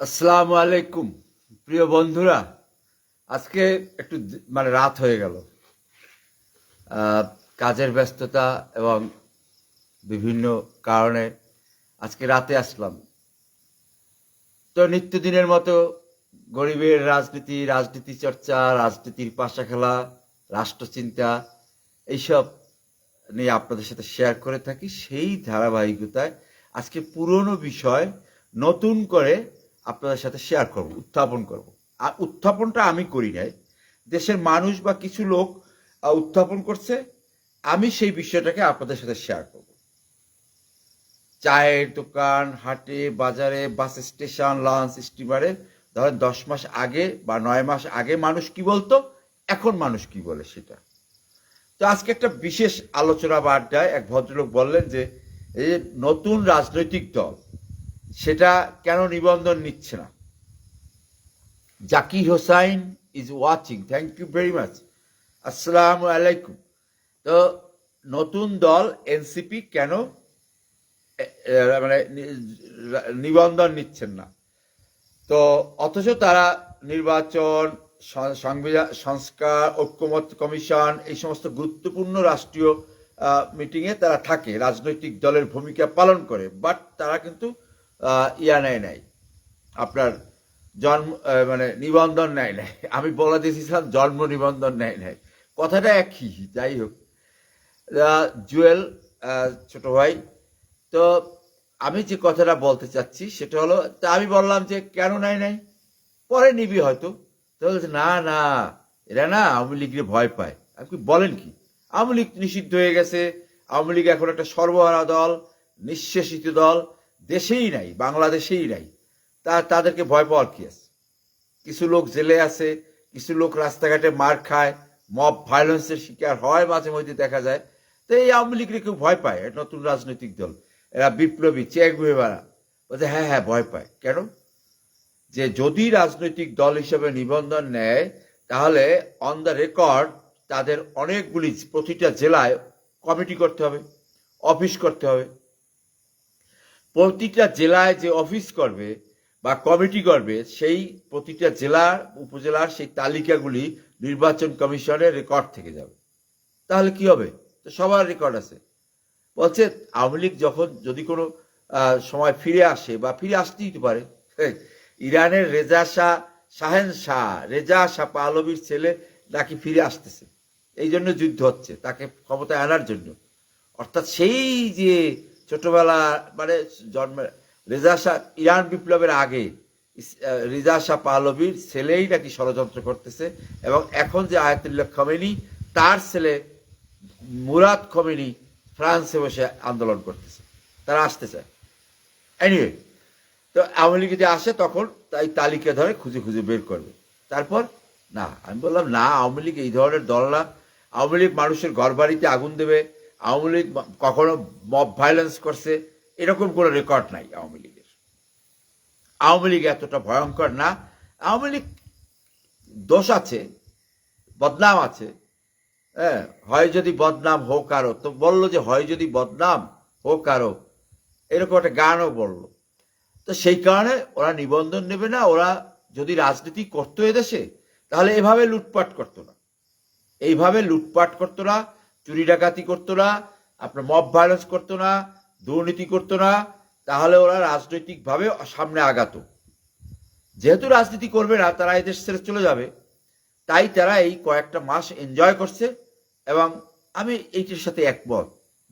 আসসালামু আলাইকুম, প্রিয় বন্ধুরা। আজকে একটু মানে রাত হয়ে গেল। কাজের ব্যস্ততা এবং বিভিন্ন কারণে আজকে রাতে আসলাম। তো নিত্যদিনের মতো গরিবের রাজনীতি রাজনীতি চর্চা, রাজনীতির পাশা খেলা রাষ্ট্রচিন্তা, এইসব নিয়ে আপনাদের সাথে শেয়ার করে থাকি। সেই ধারাবাহিকতায় আজকে পুরনো বিষয় নতুন করে আপনাদের সাথে শেয়ার করব, উত্থাপন করব। আর উত্থাপনটা আমি করি নাই। দেশের মানুষ বা কিছু লোক উত্থাপন করছে, আমি সেই বিষয়টাকে আপনাদের সাথে শেয়ার করব। চায়ের দোকান, হাটে, বাজারে, বাস স্টেশন লঞ্চ স্টিমারে ধরেন দশ মাস আগে বা নয় মাস আগে মানুষ কি বলতো? এখন মানুষ কি বলে সেটা? তো আজকে একটা বিশেষ আলোচনা বা আড্ডায় এক ভদ্রলোক বললেন যে, এই নতুন রাজনৈতিক দল সেটা কেন নিবন্ধন নিচ্ছে না? Zakir Hossain is watching thank you very much আসসালামু আলাইকুম। তো নতুন দল এনসিপি কেন মানে নিবন্ধন নিচ্ছেন না? তো অথচ তারা নির্বাচন সংবিধান সংস্কার, ঐক্যমত কমিশন, এই সমস্ত গুরুত্বপূর্ণ রাষ্ট্রীয় মিটিংয়ে তারা থাকে, রাজনৈতিক দলের ভূমিকা পালন করে বাট তারা কিন্তু ইয়া নেয় নাই। আপনার জন্ম মানে নিবন্ধন নেয় নাই। আমি বলে দিয়েছিলাম, জন্ম নিবন্ধন নেয় নাই। কথাটা একই, যাই হোক। জুয়েল ছোট ভাই, তো আমি যে কথাটা বলতে চাচ্ছি, সেটা হলো, তা আমি বললাম যে, কেন নাই নাই? পরে নিবি হয়তো। তো বলছে, না না, এরা না আওয়ামী লীগের ভয় পায়। আপনি বলেন কি? আওয়ামী লীগ নিষিদ্ধ হয়ে গেছে। আওয়ামী লীগ এখন একটা সর্বহারা দল, নিঃশেষিত দল। দেশেই নাই, বাংলাদেশেই নাই। তা তাদেরকে ভয় পাওয়ার কি আছে? কিছু লোক জেলে আছে, কিছু লোক রাস্তাঘাটে মার খায়, মব ভায়োলেন্সের শিকার হয় মাঝে মধ্যে দেখা যায়। তো এই আওয়ামী লীগকে কেউ ভয় পায়? নতুন রাজনৈতিক দল। এরা বিপ্লবী, চেক গুহেবারা বলছে হ্যাঁ হ্যাঁ ভয় পায়। কেন? যে যদি রাজনৈতিক দল হিসেবে নিবন্ধন নেয়, তাহলে অন দ্য রেকর্ড তাদের অনেকগুলি প্রতিটা জেলায় কমিটি করতে হবে, অফিস করতে হবে। প্রতিটা জেলায় যে অফিস করবে বা কমিটি করবে সেই প্রতিটা জেলার উপজেলার সেই তালিকাগুলি নির্বাচন কমিশনের রেকর্ড থেকে যাবে। তাহলে কি হবে? তো সবার রেকর্ড আছে। বলছে আওয়ামী লীগ যখন যদি কোনো সময় ফিরে আসে বা ফিরে আসতেই তো পারে হ্যাঁ, ইরানের রেজা শাহ শাহেন শাহ রেজা শাহ পাহলবির ছেলে নাকি ফিরে আসতেছে। এই জন্য যুদ্ধ হচ্ছে তাকে ক্ষমতায় আনার জন্য। অর্থাৎ সেই যে ছোটবেলা মানে জন্মে, রেজা শাহ, ইরান বিপ্লবের আগে রেজা শাহ পাহলবির ছেলেই নাকি ষড়যন্ত্র করতেছে এবং এখন যে আয়াতুল্লাহ খমেনি, তার ছেলে মুরাদ খমেনি ফ্রান্সে বসে আন্দোলন করতেছে, তারা আসতে চায়। এনিওয়ে তো আওয়ামী লীগ যদি আসে তখন তাই তালিকা ধরে খুঁজে খুঁজে বের করবে। তারপর, না, আমি বললাম না, আওয়ামী লীগ এই ধরনের দল না। আওয়ামী লীগ মানুষের ঘর বাড়িতে আগুন দেবে আওয়ামী লীগ কখনো মব ভায়োলেন্স করছে, এরকম কোনো রেকর্ড নাই আওয়ামী লীগের। আওয়ামী লীগ এতটা ভয়ঙ্কর না। আওয়ামী লীগ দোষ আছে, বদনাম আছে। হ্যাঁ হয় যদি বদনাম হোক আরও, তো বলল যে হয় যদি বদনাম হোক আরও, এরকম একটা গানও বলল। তো সেই কারণে ওরা নিবন্ধন নেবে না, ওরা যদি রাজনীতি করতো এদেশে, তাহলে এভাবে লুটপাট করতো না। এইভাবে লুটপাট করতো না চুরি ডাকাতি করতো না, আপনার মব ভায়োলেন্স করতো না, দুর্নীতি করতো না, তাহলে ওরা রাজনৈতিকভাবে সামনে আগাতো। যেহেতু রাজনীতি করবে না, তারা এদেশ ছেড়ে চলে যাবে। তাই তারা এই কয়েকটা মাস এনজয় করছে এবং আমি এইটির সাথে একমত।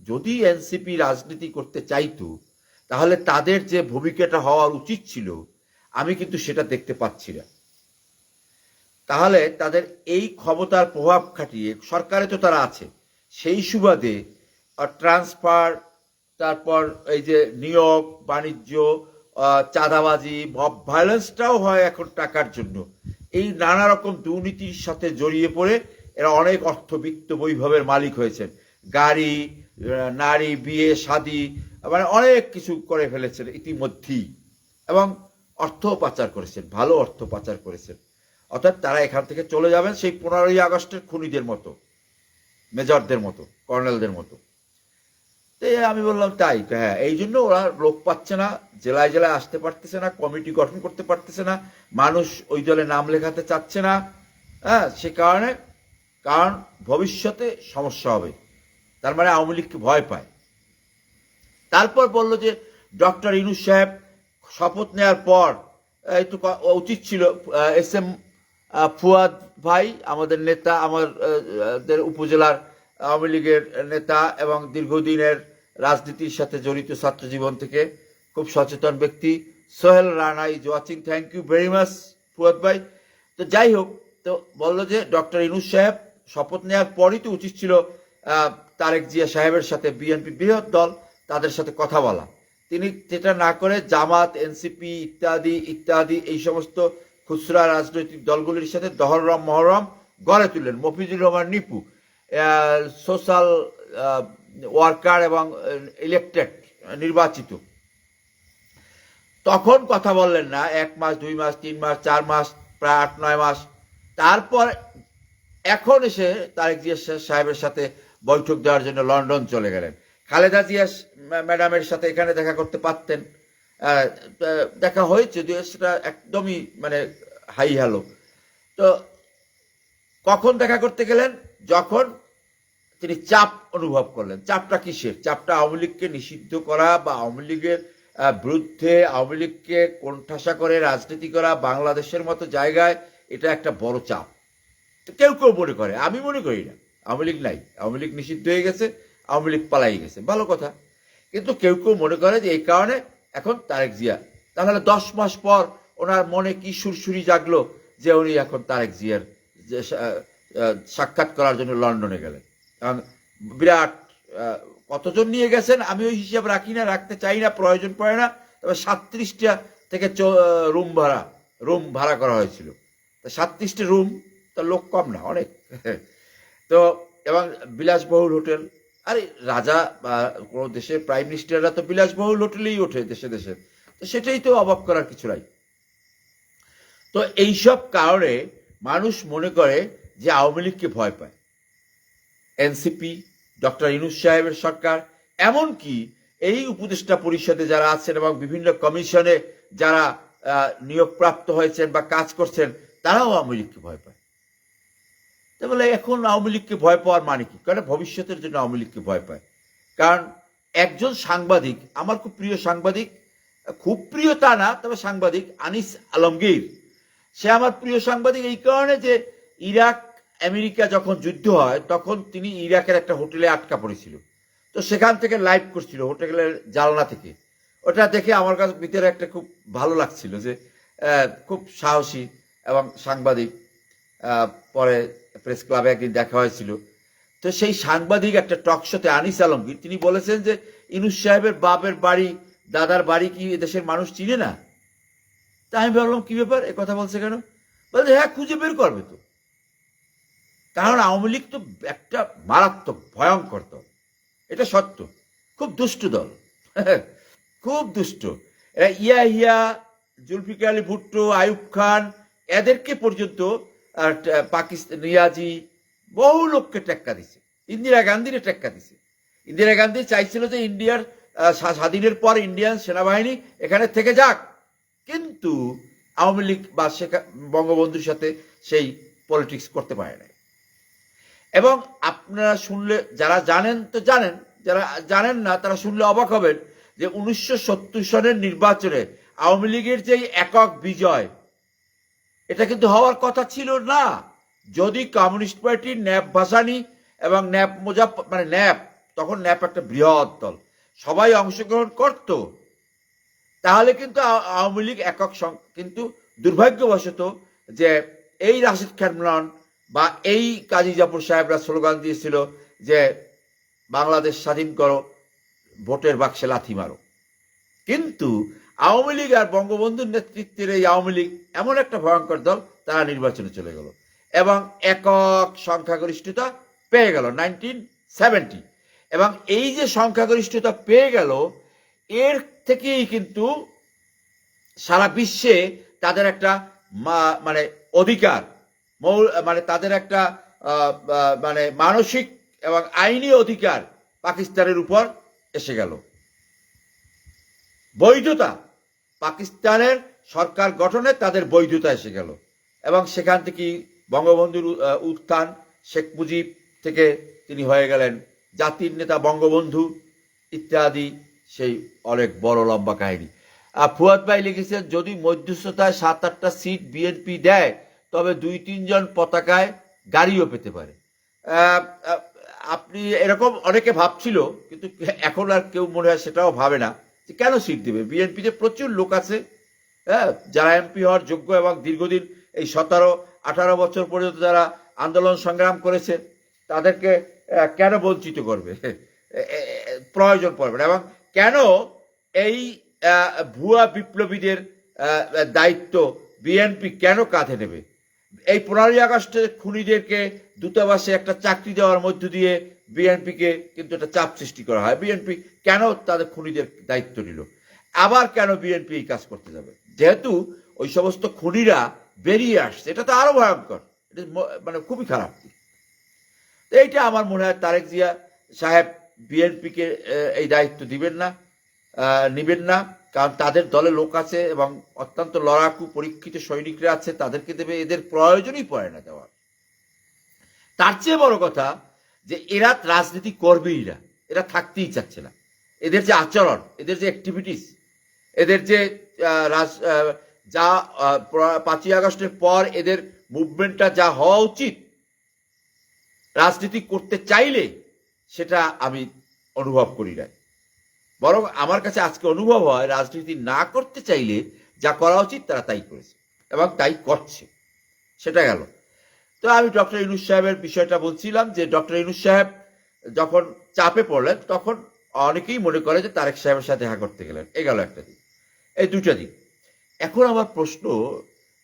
যদি এনসিপি রাজনীতি করতে চাইতো, তাহলে তাদের যে ভূমিকাটা হওয়ার উচিত ছিল, আমি কিন্তু সেটা দেখতে পাচ্ছি না। তাহলে তাদের এই ক্ষমতার প্রভাব খাটিয়ে সরকারে তো তারা আছে সেই সুবাদে ট্রান্সফার তারপর এই যে নিয়োগ, বাণিজ্য চাঁদাবাজি ভায়োলেন্সটাও হয় এখন টাকার জন্য। এই নানা রকম দুর্নীতির সাথে জড়িয়ে পড়ে এরা অনেক অর্থবিত্ত বৈভবের মালিক হয়েছেন। গাড়ি নারী, বিয়ে, শাদি মানে অনেক কিছু করে ফেলেছেন ইতিমধ্যেই। এবং অর্থ পাচার করেছেন, ভালো অর্থ পাচার করেছেন। অর্থাৎ তারা এখান থেকে চলে যাবেন সেই পনেরোই আগস্টের খুনিদের মতো। মেজরদের মতো, কর্নেলদের মতো। তো আমি বললাম, তাই হ্যাঁ এই জন্য ওরা লোক পাচ্ছে না, জেলায় জেলায় আসতে পারতেছে না, কমিটি গঠন করতে পারতেছে না, মানুষ ওই দলে নাম লেখাতে চাচ্ছে না হ্যাঁ সে কারণে, কারণ ভবিষ্যতে সমস্যা হবে, তার মানে আওয়ামী লীগকে ভয় পায়। তারপর বলল যে, ডক্টর ইনুস সাহেব, শপথ নেওয়ার পর একটু উচিত ছিল এস এম ফুয়াদ ভাই, আমাদের নেতা আমাদের উপজেলার আওয়ামী লীগের নেতা এবং দীর্ঘদিনের রাজনীতির সাথে জড়িত ছাত্র জীবন থেকে খুব সচেতন ব্যক্তি Sohel Rana is watching. Thank you very much Fuad ভাই। তো যাই হোক, তো বলল যে ডক্টর ইনুস সাহেব শপথ নেওয়ার পরই তো উচিত ছিল তারেক জিয়া সাহেবের সাথে বিএনপি বৃহৎ দল, তাদের সাথে কথা বলা। তিনি যেটা না করে জামাত, এনসিপি ইত্যাদি ইত্যাদি, এই সমস্ত খুচরা রাজনৈতিক দলগুলির সাথে দহরম মহরম গড়ে তুললেন। মফিজুর রহমান নিপু সোশ্যাল ওয়ার্কার এবং ইলেকটেড নির্বাচিত। তখন কথা বললেন না, এক মাস, দুই মাস, তিন মাস, চার মাস, প্রায় আট, নয় মাস। তারপর এখন এসে তারেক জিয়া সাহেবের সাথে বৈঠক দেওয়ার জন্য লন্ডন চলে গেলেন। খালেদা জিয়া ম্যাডামের সাথে এখানে দেখা করতে পারতেন। দেখা হয়েছে যদিও সেটা একদমই মানে হাই হ্যালো তো কখন দেখা করতে গেলেন? যখন তিনি চাপ অনুভব করলেন। চাপটা কিসের? চাপটা আওয়ামী লীগকে নিষিদ্ধ করা বা আওয়ামী লীগের বিরুদ্ধে আওয়ামী লীগকে কোণঠাসা করে রাজনীতি করা বাংলাদেশের মতো জায়গায়, এটা একটা বড় চাপ। কেউ কেউ মনে করে, আমি মনে করি না। আওয়ামী লীগ নাই। আওয়ামী লীগ নিষিদ্ধ হয়ে গেছে, আওয়ামী লীগ পালাই গেছে। ভালো কথা। কিন্তু কেউ কেউ মনে করে যে এই কারণে এখন তারেক জিয়া। তাহলে দশ মাস পর ওনার মনে কি সুরসুরি জাগলো যে উনি এখন তারেক জিয়ার যে সাক্ষাৎ করার জন্য লন্ডনে গেলেন? কারণ বিরাট কতজন নিয়ে গেছেন আমি ওই হিসাব রাখি না, রাখতে চাই না, প্রয়োজন পড়ে না। তবে সাতত্রিশটা থেকে রুম ভাড়া রুম ভাড়া করা হয়েছিল। সাতত্রিশটা রুম, তা লোক কম না, অনেক। তো, এবং বিলাসবহুল হোটেল আরে, রাজা বা কোনো দেশের প্রাইম মিনিস্টাররা তো বিলাসবহুল হোটেলেই ওঠে দেশে দেশে। তো সেটাই তো অবাক করার কিছু নাই। তো এইসব কারণে মানুষ মনে করে যে আওয়ামী লীগকে ভয় পায়। এনসিপি, ডক্টর ইনুস সাহেবের সরকার, এমনকি এই উপদেষ্টা পরিষদে যারা আছেন এবং বিভিন্ন কমিশনে যারা নিয়োগপ্রাপ্ত হয়েছেন বা কাজ করছেন, তারাও আওয়ামী লীগকে ভয় পায়। তা বলে এখন আওয়ামী লীগকে ভয় পাওয়ার মানে কি? কারণ ভবিষ্যতের জন্য আওয়ামী লীগকে ভয় পায়। কারণ একজন সাংবাদিক, আমার খুব প্রিয় সাংবাদিক, খুব প্রিয় তা না, তবে সাংবাদিক আনিস আলমগীর, সে আমার প্রিয় সাংবাদিক এই কারণে যে ইরাক, আমেরিকা যখন যুদ্ধ হয়, তখন তিনি ইরাকের একটা হোটেলে আটকা পড়েছিল। তো সেখান থেকে লাইভ করছিল, হোটেলের জালনা থেকে। ওটা দেখে আমার কাছে ভিতরে একটা খুব ভালো লাগছিল যে খুব সাহসী এবং সাংবাদিক পরে প্রেস ক্লাবে একদিন দেখা হয়েছিল। তো সেই সাংবাদিক একটা টক শোতে আনিস আলমগীর, তিনি বলেছেন যে ইনুস সাহেবের বাপের বাড়ি, দাদার বাড়ি কি এদেশের মানুষ চিনে না? তা আমি ভাবলাম, কি ব্যাপার? এ কথা বলছে কেন? বলছে হ্যাঁ খুঁজে বের করবে তো। কারণ আওয়ামী লীগ তো একটা মারাত্মক, ভয়ঙ্কর দল। এটা সত্য। খুব দুষ্ট দল। খুব দুষ্ট। ইয়া হিয়া জুলফিকার আলী ভুট্টো, আইয়ুব খান, এদেরকে পর্যন্ত পাকিস্তান রিয়াজি বহু লোককে টেক্কা দিছে। ইন্দিরা গান্ধীরে টেক্কা দিছে। ইন্দিরা গান্ধী চাইছিল যে ইন্ডিয়ার স্বাধীনের পর ইন্ডিয়ান সেনাবাহিনী এখানে থেকে যাক। কিন্তু আওয়ামী লীগ বা শেখা- বঙ্গবন্ধুর সাথে সেই পলিটিক্স করতে পারে না এবং আপনারা শুনলে, যারা জানেন তো জানেন, যারা জানেন না তারা শুনলে অবাক হবেন যে উনিশশো সত্তর সনের নির্বাচনে আওয়ামী লীগের যে একক বিজয় এটা কিন্তু হওয়ার কথা ছিল না। যদি কমিউনিস্ট পার্টি ন্যাপ ভাসানি এবং ন্যাপ মোজা মানে ন্যাপ, তখন ন্যাপ একটা বৃহৎ দল। সবাই অংশগ্রহণ করত। তাহলে কিন্তু আওয়ামী লীগ একক কিন্তু দুর্ভাগ্যবশত যে এই রাশিদ খান বা এই কাজী জাফর সাহেবরা স্লোগান দিয়েছিল যে বাংলাদেশ স্বাধীন করো, ভোটের বাক্সে লাথি মারো। কিন্তু আওয়ামী লীগ আর বঙ্গবন্ধুর নেতৃত্বের এই আওয়ামী লীগ এমন একটা ভয়ঙ্কর দল, তারা নির্বাচনে চলে গেল। এবং একক সংখ্যাগরিষ্ঠতা পেয়ে গেল নাইনটিন সেভেন্টি এবং এই যে সংখ্যাগরিষ্ঠতা পেয়ে গেল, এর থেকেই কিন্তু সারা বিশ্বে তাদের একটা মানে অধিকার মানে তাদের একটা মানে মানসিক এবং আইনি অধিকার পাকিস্তানের উপর এসে গেল। বৈধতা। পাকিস্তানের সরকার গঠনে তাদের বৈধতা এসে গেল। এবং সেখান থেকে বঙ্গবন্ধুর উত্থান, শেখ মুজিব থেকে তিনি হয়ে গেলেন জাতির নেতা বঙ্গবন্ধু ইত্যাদি, সেই অনেক বড় লম্বা কাহিনী। আর ফুয়াদ ভাই লিখেছেন, যদি মধ্যস্থতায় সাত, আটটা সিট বিএনপি দেয়, তবে দুই তিনজন পতাকায় গাড়িও পেতে পারে। আপনি এরকম অনেকে ভাবছিল, কিন্তু এখন আর কেউ মনে হয় সেটাও ভাবে না। কেন সিট দেবে? বিএনপিতে প্রচুর লোক আছে হ্যাঁ যারা এমপি হওয়ার যোগ্য এবং দীর্ঘদিন এই সতেরো, আঠারো বছর পর্যন্ত যারা আন্দোলন সংগ্রাম করেছে, তাদেরকে কেন বঞ্চিত করবে? প্রয়োজন পড়বে না। এবং কেন এই ভুয়া বিপ্লবীদের দায়িত্ব বিএনপি কেন কাঁধে নেবে? এই পনেরোই আগস্টে খুনিদেরকে দূতাবাসে একটা চাকরি দেওয়ার মধ্য দিয়ে বিএনপিকে কিন্তু একটা চাপ সৃষ্টি করা হয়। বিএনপি কেন তাদের খুনিদের দায়িত্ব নিল? আবার কেন বিএনপি এই কাজ করতে যাবে? যেহেতু ওই সমস্ত খুনিরা বেরিয়ে আসছে, এটা তো আরও ভয়ঙ্কর। এটা মানে খুবই খারাপ এইটা আমার মনে হয় তারেক জিয়া সাহেব বিএনপিকে এই দায়িত্ব দিবেন না নিবেন না। কারণ তাদের দলে লোক আছে এবং অত্যন্ত লড়াকু, পরীক্ষিত সৈনিকরা আছে। তাদেরকে দেবে, এদের প্রয়োজনই পড়ে না দেওয়ার। তার চেয়ে বড় কথা যে এরা রাজনীতি করবেই না। এরা থাকতেই চাচ্ছে না। এদের যে আচরণ, এদের যে অ্যাক্টিভিটিস এদের যে যা পাঁচই আগস্টের পর এদের মুভমেন্টটা যা হওয়া উচিত, রাজনীতি করতে চাইলে সেটা আমি অনুভব করি না বরং আমার কাছে আজকে অনুভব হয়, রাজনীতি না করতে চাইলে যা করা উচিত তারা তাই করেছে এবং তাই করছে। সেটা গেল। তো আমি ডক্টর ইনুস সাহেবের বিষয়টা বলছিলাম যে ডক্টর ইনুস সাহেব যখন চাপে পড়লেন, তখন অনেকেই মনে করে যে তারেক সাহেবের সাথে দেখা করতে গেলেন। এ গেল একটা দিক। এই দুটা দিক। এখন আমার প্রশ্ন,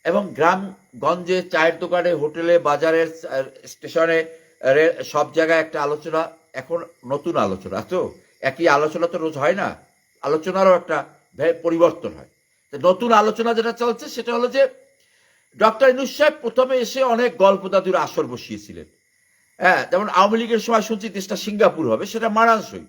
এবং গ্রামগঞ্জে চায়ের দোকানে, হোটেলে, বাজারের স্টেশনে সব জায়গায় একটা আলোচনা, এখন নতুন আলোচনা। তো একই আলোচনা তো রোজ হয় না। আলোচনারও একটা পরিবর্তন হয়। নতুন আলোচনা যেটা চলছে, সেটা হলো যে ডক্টর ইনুস সাহেব প্রথমে এসে অনেক গল্প দাদুর আসর বসিয়েছিলেন। হ্যাঁ যেমন আওয়ামী লীগের সময় শুনছি দেশটা সিঙ্গাপুর হবে, সেটা মানানসই।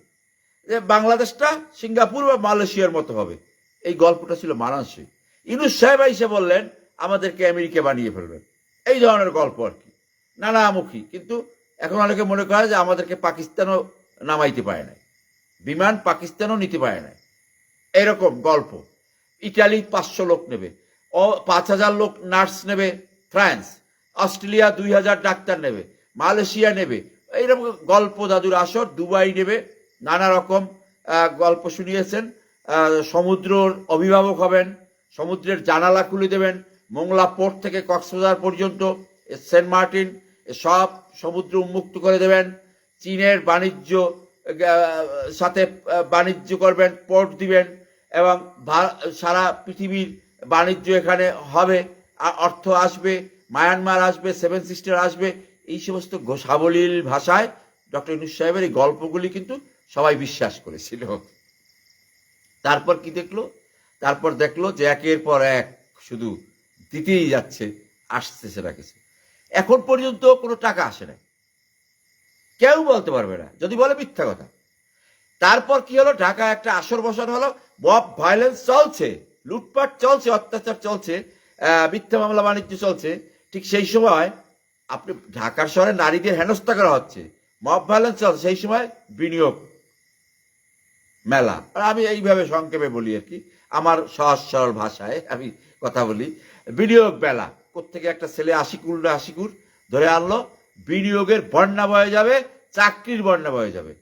যে বাংলাদেশটা সিঙ্গাপুর বা মালয়েশিয়ার মতো হবে, এই গল্পটা ছিল মানানসই। ইনুস সাহেব এসে বললেন, আমাদেরকে আমেরিকা বানিয়ে ফেলবেন। এই ধরনের গল্প আর কি, নানামুখী। কিন্তু এখন অনেকে মনে করে যে আমাদেরকে পাকিস্তানও নামাইতে পারে নাই, বিমান পাকিস্তানও নিতে পারে নাই। এরকম গল্প। ইটালি পাঁচশো লোক নেবে। পাঁচ হাজার লোক নার্স নেবে, ফ্রান্স, অস্ট্রেলিয়া দুই হাজার ডাক্তার নেবে, মালয়েশিয়া নেবে। এইরকম গল্প দাদুর আসর, দুবাই নেবে, নানা রকম গল্প শুনিয়েছেন। সমুদ্রর অভিভাবক হবেন, সমুদ্রের জানালা খুলে দেবেন, মোংলা পোর্ট থেকে কক্সবাজার পর্যন্ত সেন্ট মার্টিন সব সমুদ্র উন্মুক্ত করে দেবেন। চীনের বাণিজ্য সাথে বাণিজ্য করবেন, পোর্ট দিবেন, এবং সারা পৃথিবীর বাণিজ্য এখানে হবে অর্থ আসবে, মায়ানমার আসবে সেভেন সিস্টার আসবে, এই সমস্ত সাবলীল ভাষায় ডক্টর ইনুস সাহেবের এই গল্পগুলি কিন্তু সবাই বিশ্বাস করেছিল। তারপর কি দেখল? তারপর দেখল যে একের পর এক শুধু দিতেই যাচ্ছে, আসছে সেটা কিছু। এখন পর্যন্ত কোনো টাকা আসে না কেউ বলতে পারবে না, যদি বলে মিথ্যা কথা। তারপর কি হলো? ঢাকা একটা আসর বসানো হলো মব ভায়োলেন্স চলছে। লুটপাট চলছে, অত্যাচার চলছে মিথ্যা মামলা, বাণিজ্য চলছে। ঠিক সেই সময় আপনি ঢাকার শহরে নারীদের হেনস্থা করা হচ্ছে, মব ভায়োলেন্স চলছে, সেই সময় বিনিয়োগ মেলা। আর আমি এইভাবে সংক্ষেপে বলি আর কি, আমার সহজ সরল ভাষায় আমি কথা বলি। বিনিয়োগ মেলা কোথেকে একটা ছেলে আশিকুর না আশিকুর ধরে আনলো, বিনিয়োগের বন্যা বয়ে যাবে, চাকরির বন্যা বয়ে যাবে।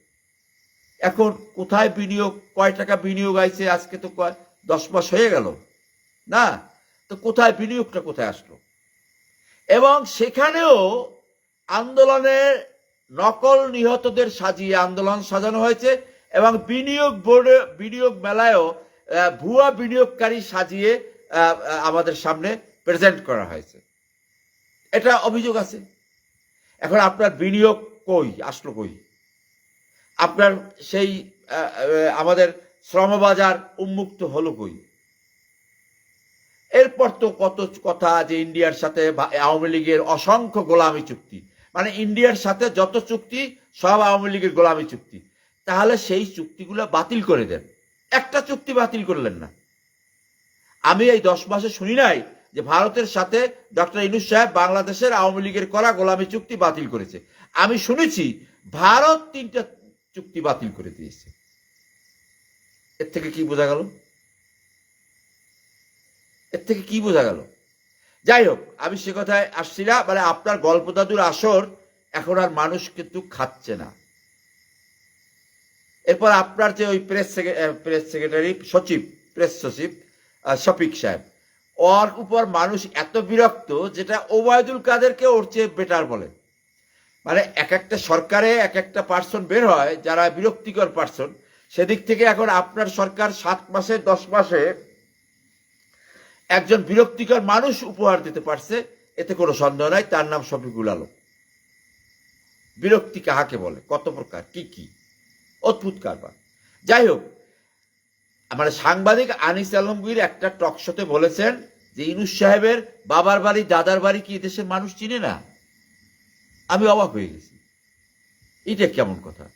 এখন কোথায় বিনিয়োগ, কয় টাকা বিনিয়োগ আইছে আজকে তো কয় দশ মাস হয়ে গেল। না, তো কোথায় বিনিয়োগটা কোথায় আসলো? এবং সেখানেও আন্দোলনের নকল নিহতদের সাজিয়ে আন্দোলন সাজানো হয়েছে এবং বিনিয়োগ বোর্ডে, বিনিয়োগ মেলায়ও ভুয়া বিনিয়োগকারী সাজিয়ে আমাদের সামনে প্রেজেন্ট করা হয়েছে। এটা অভিযোগ আছে? এখন আপনার বিনিয়োগ কই, আসলো কই? আপনার সেই আমাদের শ্রমবাজার উন্মুক্ত হলো কই? এরপর তো কত কথা যে ইন্ডিয়ার সাথে আওয়ামী লীগের অসংখ্য গোলামি চুক্তি। মানে ইন্ডিয়ার সাথে যত চুক্তি, সব আওয়ামী লীগের গোলামি চুক্তি। তাহলে সেই চুক্তিগুলো বাতিল করে দেন। একটা চুক্তি বাতিল করলেন না। আমি এই দশ মাসে শুনি নাই যে ভারতের সাথে ডক্টর ইনুস সাহেব বাংলাদেশের আওয়ামী লীগের করা গোলামী চুক্তি বাতিল করেছে। আমি শুনেছি ভারত তিনটা চুক্তি বাতিল করে দিয়েছে। এর থেকে কি বোঝা গেল? এর থেকে কি বোঝা গেল? যাই হোক, আমি সে কথায় আসছি না মানে আপনার গল্প দাদুর আসর এখন আর মানুষ কিন্তু খাচ্ছে না। এরপর আপনার যে ওই প্রেস প্রেস সেক্রেটারি সচিব প্রেস সচিব শফিক সাহেব, ওর উপর মানুষ এত বিরক্ত যেটা ওবায়দুল কাদেরকে ওর চেয়ে বেটার বলে। মানে এক একটা সরকারে এক একটা পার্সন বের হয়, যারা বিরক্তিকর পার্সন সেদিক থেকে এখন আপনার সরকার সাত মাসে, দশ মাসে একজন বিরক্তিকর মানুষ উপহার দিতে পারছে, এতে কোনো সন্দেহ নাই, তার নাম শফিকুল আলম। বিরক্তি কাহাকে বলে? কত প্রকার? কি কি? অদ্ভুত কারবার। যাই হোক মানে সাংবাদিক আনিস আলমগীর একটা টক শোতে বলেছেন যে, ইনুস সাহেবের বাবার বাড়ি, দাদার বাড়ি কি দেশের মানুষ চিনে না? আমি অবাক হয়ে গেছি। এটা কেমন কথা?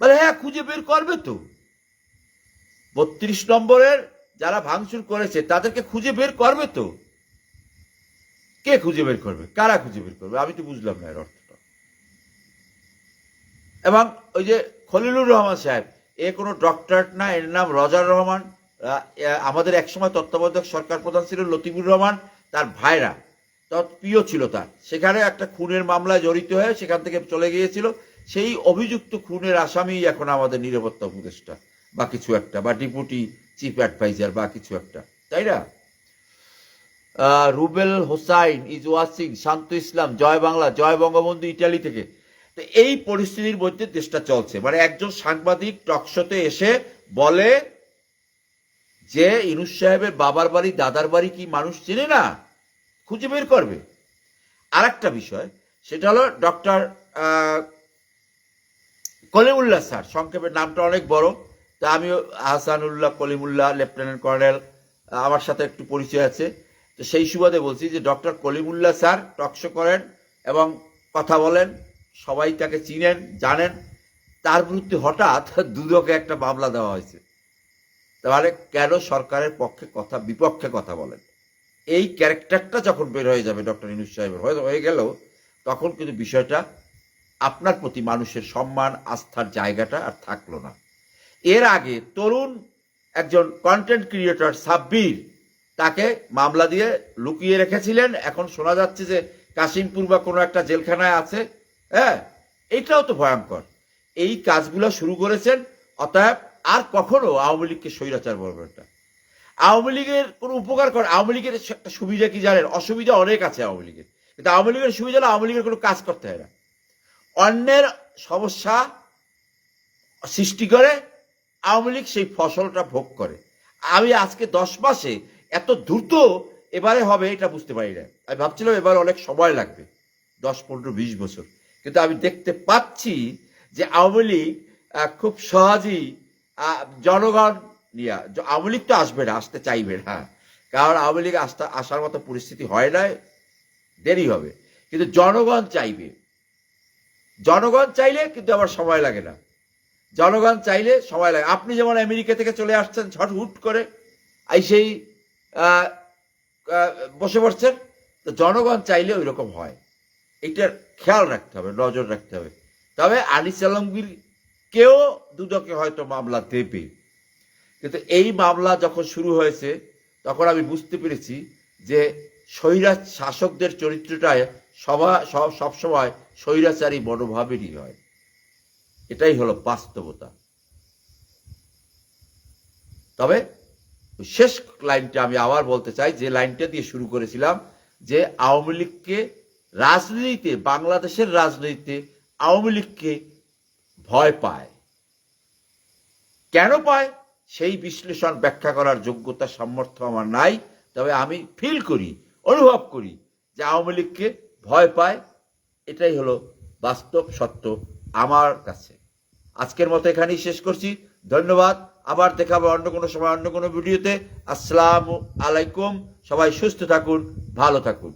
বলে হ্যাঁ খুঁজে বের করবে তো। বত্রিশ নম্বরের যারা ভাঙচুর করেছে, তাদেরকে খুঁজে বের করবে তো। কে খুঁজে বের করবে? কারা খুঁজে বের করবে? আমি তো বুঝলাম না এর অর্থটা। এবং ওই যে খলিলুর রহমান সাহেব, এ কোনো ডক্টরেট না, এর নাম রজার রহমান আমাদের একসময় তত্ত্বাবধায়ক সরকার প্রধান ছিল লতিফুর রহমান, তার ভাইরা, তৎ প্রিয় ছিল তার। সেখানে একটা খুনের মামলায় জড়িত হয়ে সেখান থেকে চলে গিয়েছিল। সেই অভিযুক্ত খুনের আসামি এখন আমাদের নিরাপত্তা উপদেষ্টা। বা কিছু একটা, বা ডেপুটি চিফ অ্যাডভাইজার, বা কিছু একটা। তাই না? রুবেল হোসাইন ইজ ওয়াসিং শান্ত ইসলাম, জয় বাংলা, জয় বঙ্গবন্ধু, ইটালি থেকে। তো এই পরিস্থিতির মধ্যে দেশটা চলছে। মানে একজন সাংবাদিক টকশোতে এসে বলে যে, ইনুস সাহেবের বাবার বাড়ি, দাদার বাড়ি কি মানুষ চেনে না? খুঁজে বের করবে। আর একটা বিষয়, সেটা হলো ডক্টর কলিমুল্লাহ স্যার, সংক্ষেপে নামটা অনেক বড়। তা আমিও হাসানুল্লাহ কলিমুল্লাহ, লেফটেন্যান্ট কর্নেল আমার সাথে একটু পরিচয় আছে। তো সেই সুবাদে বলছি যে ডক্টর কলিমুল্লাহ স্যার টকশো করেন এবং কথা বলেন, সবাই তাকে চিনেন, জানেন। তার বিরুদ্ধে হঠাৎ দুদকে একটা মামলা দেওয়া হয়েছে। তাহলে কেন সরকারের পক্ষে কথা, বিপক্ষে কথা বলেন? এই ক্যারেক্টারটা যখন বের হয়ে যাবে, ডক্টর ইনুস সাহেবের, হয়ে গেল তখন কিন্তু বিষয়টা আপনার প্রতি মানুষের সম্মান, আস্থার জায়গাটা আর থাকল না। এর আগে তরুণ একজন কন্টেন্ট ক্রিয়েটর সাব্বির, তাকে মামলা দিয়ে লুকিয়ে রেখেছিলেন। এখন শোনা যাচ্ছে যে কাশিমপুর বা কোনো একটা জেলখানায় আছে। হ্যাঁ এইটাও তো ভয়ঙ্কর। এই কাজগুলো শুরু করেছেন, অতএব আর কখনো আওয়ামী লীগকে স্বৈরাচার বলবেন না। আওয়ামী লীগের কোনো উপকার করে আওয়ামী লীগের একটা সুবিধা কি জানেন? অসুবিধা অনেক আছে আওয়ামী লীগের। কিন্তু আওয়ামী লীগের সুবিধা হলো আওয়ামী লীগের কোনো কাজ করতে হয় না। অন্যের সমস্যা সৃষ্টি করে, আওয়ামী লীগ সেই ফসলটা ভোগ করে। আমি আজকে দশ মাসে এত দ্রুত এবারে হবে এটা বুঝতে পারি না। আমি ভাবছিলাম এবার অনেক সময় লাগবে, দশ, পনেরো, বিশ বছর। কিন্তু আমি দেখতে পাচ্ছি যে আওয়ামী লীগ খুব সহজেই জনগণ নিয়ে, আওয়ামী লীগ তো আসবে না, আসতে চাইবে না। কারণ আওয়ামী লীগ আসতে, আসার মতো পরিস্থিতি হয় না দেরি হবে। কিন্তু জনগণ চাইবে জনগণ চাইলে কিন্তু আমার সময় লাগে না। জনগণ চাইলে সময় লাগে। আপনি যেমন আমেরিকা থেকে চলে আসছেন ঝট হুট করে আই সেই বসে পড়ছেন, তো জনগণ চাইলে ওই রকম হয়। এটার খেয়াল রাখতে হবে, নজর রাখতে হবে। তবে আনিস আলমগীর কেউ দুদকে হয়তো মামলা দেবে। কিন্তু এই মামলা যখন শুরু হয়েছে, তখন আমি বুঝতে পেরেছি যে স্বৈরাজ শাসকদের চরিত্রটায় সব সবসময় স্বৈরাচারী মনোভাবেরই হয়। এটাই হলো বাস্তবতা। তবে শেষ লাইনটা আমি আবার বলতে চাই, যে লাইনটা দিয়ে শুরু করেছিলাম, যে আওয়ামী লীগকে রাজনীতিতে, বাংলাদেশের রাজনীতিতে আওয়ামী লীগকে ভয় পায়। কেন পায়? সেই বিশ্লেষণ ব্যাখ্যা করার যোগ্যতা, সামর্থ্য আমার নাই। তবে আমি ফিল করি, অনুভব করি যে আওয়ামী লীগকে ভয় পায়। এটাই হলো বাস্তব সত্য আমার কাছে। আজকের মতো এখানেই শেষ করছি। ধন্যবাদ। আবার দেখাবো অন্য কোনো সময়, অন্য কোনো ভিডিওতে। আসসালামু আলাইকুম। সবাই সুস্থ থাকুন, ভালো থাকুন।